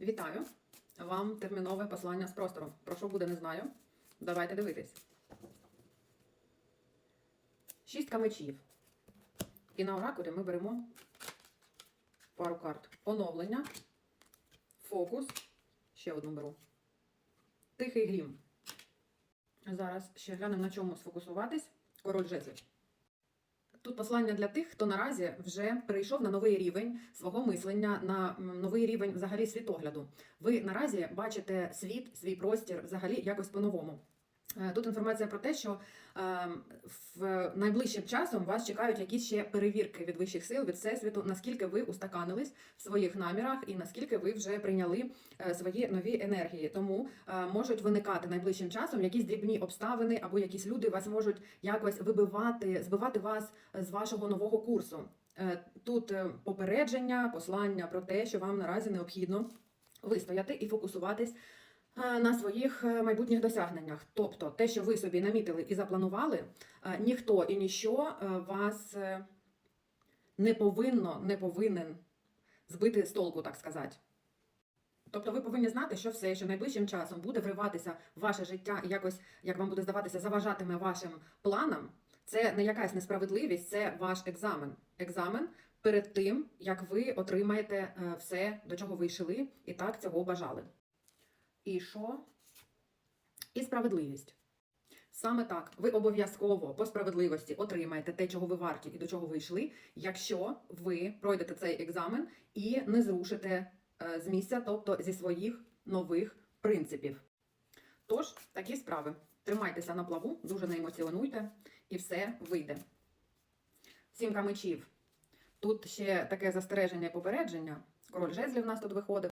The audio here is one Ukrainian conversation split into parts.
Вітаю! Вам термінове послання з простору. Про що буде, не знаю. Давайте дивитись. Шістка мечів. І на оракулі ми беремо пару карт. Оновлення, фокус. Ще одну беру. Тихий грім. Зараз ще глянемо, на чому сфокусуватись. Король жезлів. Тут послання для тих, хто наразі вже перейшов на новий рівень свого мислення, на новий рівень взагалі світогляду. Ви наразі бачите світ, свій простір взагалі якось по-новому. Е, Тут інформація про те, що е, в найближчим часом вас чекають якісь ще перевірки від вищих сил, від всесвіту, наскільки ви устаканились в своїх намірах і наскільки ви вже прийняли е, свої нові енергії. Тому можуть виникати найближчим часом якісь дрібні обставини або якісь люди вас можуть якось вибивати, збивати вас з вашого нового курсу. Тут попередження, послання про те, що вам наразі необхідно вистояти і фокусуватись на своїх е, майбутніх досягненнях. Тобто, те, що ви собі намітили і запланували, е, ніхто і ніщо е, вас е, не повинно, не повинен збити з толку, так сказати. Тобто ви повинні знати, що все, що найближчим часом буде вриватися в ваше життя і якось, як вам буде здаватися, заважатиме вашим планам, це не якась несправедливість, це ваш екзамен. Екзамен перед тим, як ви отримаєте е, все, до чого ви йшли, і так цього бажали. І що? І справедливість. Саме так, ви обов'язково по справедливості отримаєте те, чого ви варті і до чого ви йшли, якщо ви пройдете цей екзамен і не зрушите е, з місця, тобто зі своїх нових принципів. Тож, такі справи. Тримайтеся на плаву, дуже не емоціонуйте, і все вийде. Сімка мечів. Тут ще таке застереження і попередження. Король жезлів у нас тут виходить.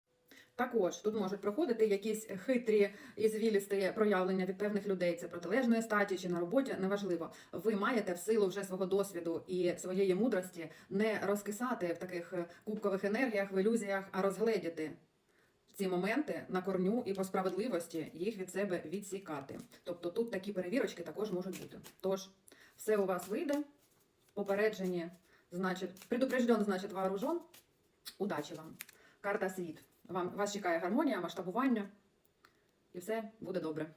Також тут можуть проходити якісь хитрі і звілісті проявлення від певних людей. Це протилежної статі чи на роботі, неважливо. Ви маєте в силу вже свого досвіду і своєї мудрості не розкисати в таких е, кубкових енергіях, в ілюзіях, а розгледіти ці моменти на корню і по справедливості їх від себе відсікати. Тобто тут такі перевірочки також можуть бути. Тож, все у вас вийде, попереджені, значить, предупрежден, значить, вооружен. Удачі вам! Карта світ. Вам вас чекає гармонія, масштабування, і все буде добре.